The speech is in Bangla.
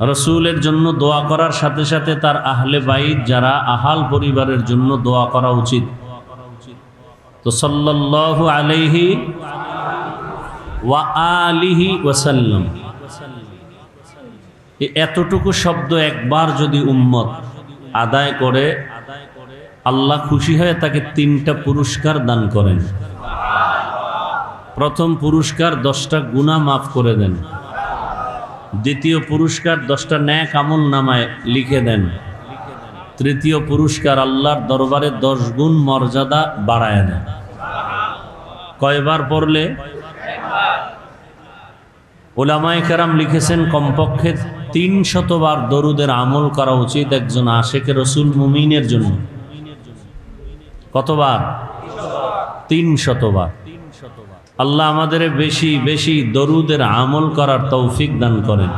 রসুলের জন্য দোয়া করার সাথে সাথে তার আহলে বাইত যারা আহাল পরিবারের জন্য দোয়া করা উচিত। তো সাল্লাল্লাহু আলাইহি ওয়া আলিহি ওয়াসাল্লাম। এতটুকু শব্দ একবার যদি উম্মত আদায় করে, আল্লাহ খুশি হয়ে তাকে তিনটা পুরস্কার দান করেন। প্রথম পুরস্কার দশটা গুণা মাফ করে দেন। দ্বিতীয় পুরস্কার দশটা ন্যাক আমল নামায় লিখে দেন। তৃতীয় পুরস্কার আল্লাহর দরবারে দশ গুণ মর্যাদা বাড়ায় দেন কয়বার পড়লে? ওলামায় কেরাম লিখেছেন, কমপক্ষে তিন শতবার দরুদের আমল করা উচিত একজন আশেকে রসুল মুমিনের জন্য। কতবার? তিন শতবার আল্লাহ আমাদের বেশি বেশি দরুদের আমল করার তৌফিক দান করেন।